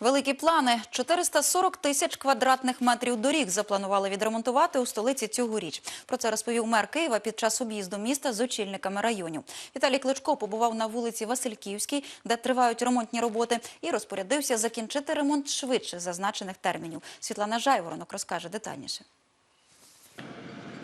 Великі плани. 440 тисяч квадратних метрів доріг запланували відремонтувати у столиці цьогоріч. Про це розповів мер Києва під час об'їзду міста з очільниками районів. Віталій Кличко побував на вулиці Васильківській, де тривають ремонтні роботи, і розпорядився закінчити ремонт швидше зазначених термінів. Світлана Жайворонок розкаже детальніше.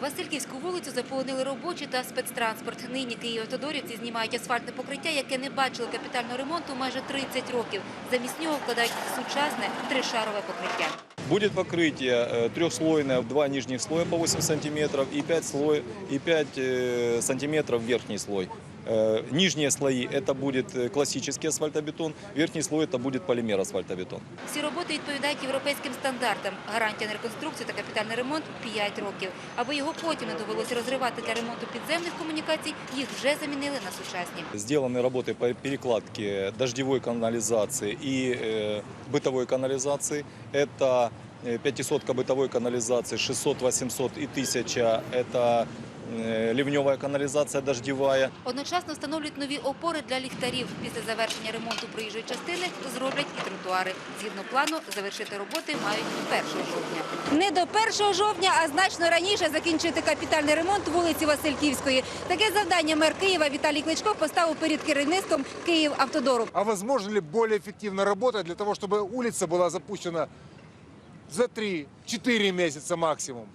Васильківську вулицю заповнили робочі та спецтранспорт. Нині київтодорівці знімають асфальтне покриття, яке не бачило капітального ремонту майже 30 років. Замість нього вкладають сучасне тришарове покриття. Будет покрытие э, трехслойное, в два нижних слоя по 8 сантиметров и 5, слой, и 5 э, сантиметров верхний слой. Э, Нижние слои это будет э, классический асфальтобетон, верхний слой это будет полимер асфальтобетон. Всі роботи відповідають європейським стандартам. Гарантія на реконструкцію та капітальний ремонт – 5 років. Аби його потім не довелося розривати для ремонту підземних комунікацій, їх вже замінили на сучасні. Сделаны работы по перекладке дождевой канализации и э, бытовой канализации. Это э, 500 бытовой канализации, 600, 800 и 1000 это э, ливневая канализация дождевая. Одночасно встановлюють нові опори для ліхтарів. Після завершення ремонту проїжджої частини зроблять і тротуари. Згідно плану, завершити роботи мають 1 жовтня. Не до 1 жовтня, а значно раніше закінчити капітальний ремонт вулиці Васильківської. Таке завдання мер Києва Віталій Кличко поставив перед керівництвом Київавтодору. А возможно ли более эффективно работать для того, чтобы улица была запущена за 3-4 месяца максимум?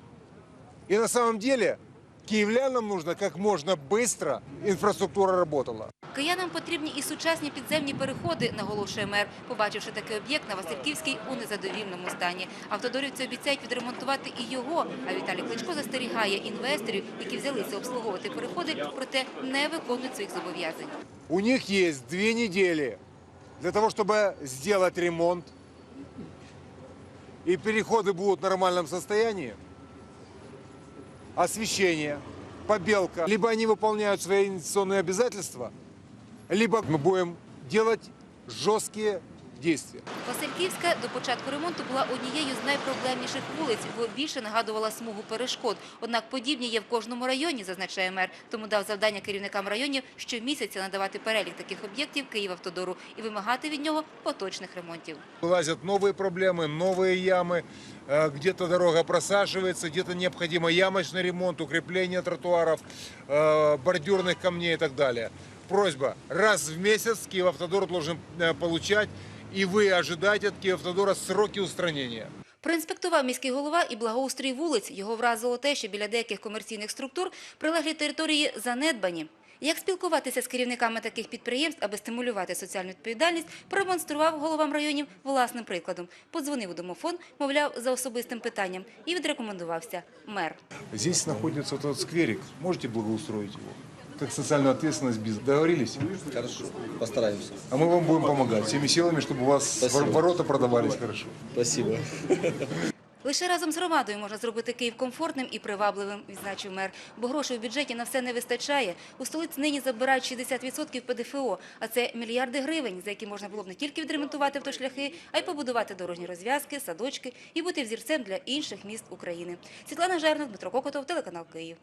И на самом деле киевлянам нужно как можно быстро инфраструктура работала. Киянам потрібні і сучасні підземні переходи, наголошує мер, побачивши такий об'єкт на Васильківській у незадовільному стані. Автодорівці обіцяють відремонтувати і його. А Віталій Кличко застерігає інвесторів, які взялися обслуговувати переходи, проте не виконують своїх зобов'язань. У них есть две недели для того, чтобы сделать ремонт. И переходы будут в нормальном состоянии. Освещение, побелка. Либо они выполняют свои инвестиционные обязательства, либо мы будем делать жесткие действия. Васильківська до початку ремонту була однією з найпроблемніших вулиць, бо більше нагадувала смугу перешкод. Однак подібні є в кожному районі, зазначає мер. Тому дав завдання керівникам районів щомісяця надавати перелік таких об'єктів Київавтодору і вимагати від нього поточних ремонтів. Вылазят новые проблемы, новые ямы, э, где-то дорога просаживается, где-то необходимо ямочный ремонт, укрепление тротуаров, э, бордюрных камней и так далее. Просьба, раз в месяц Киевавтодор должен э, получать, и вы ожидаете от Киевавтодора сроки устранения. Проінспектував міський голова і благоустрій вулиць. Його вразило те, що біля деяких комерційних структур прилеглі території занедбані. Як спілкуватися з керівниками таких підприємств, аби стимулювати соціальну відповідальність, продемонстрував головам районів власним прикладом. Подзвонив у домофон, мовляв, за особистим питанням і відрекомендувався мер. Здесь находится вот этот скверик. Можете благоустроить его? Как социальную ответственность бизнеса. Договорились? Хорошо, постараемся. А мы вам будем помогать всеми силами, чтобы у вас Спасибо. ворота продавались хорошо. Спасибо. Лише разом з громадою можна зробити Київ комфортним і привабливим, відзначив мер. Бо грошей у бюджеті на все не вистачає. У столиці нині забирають 60% ПДФО, а це мільярди гривень, за які можна було б не тільки відремонтувати автошляхи, а й побудувати дорожні розв'язки, садочки і бути взірцем для інших міст України. Світлана Жернок, Дмитро Кокотов, телеканал Київ.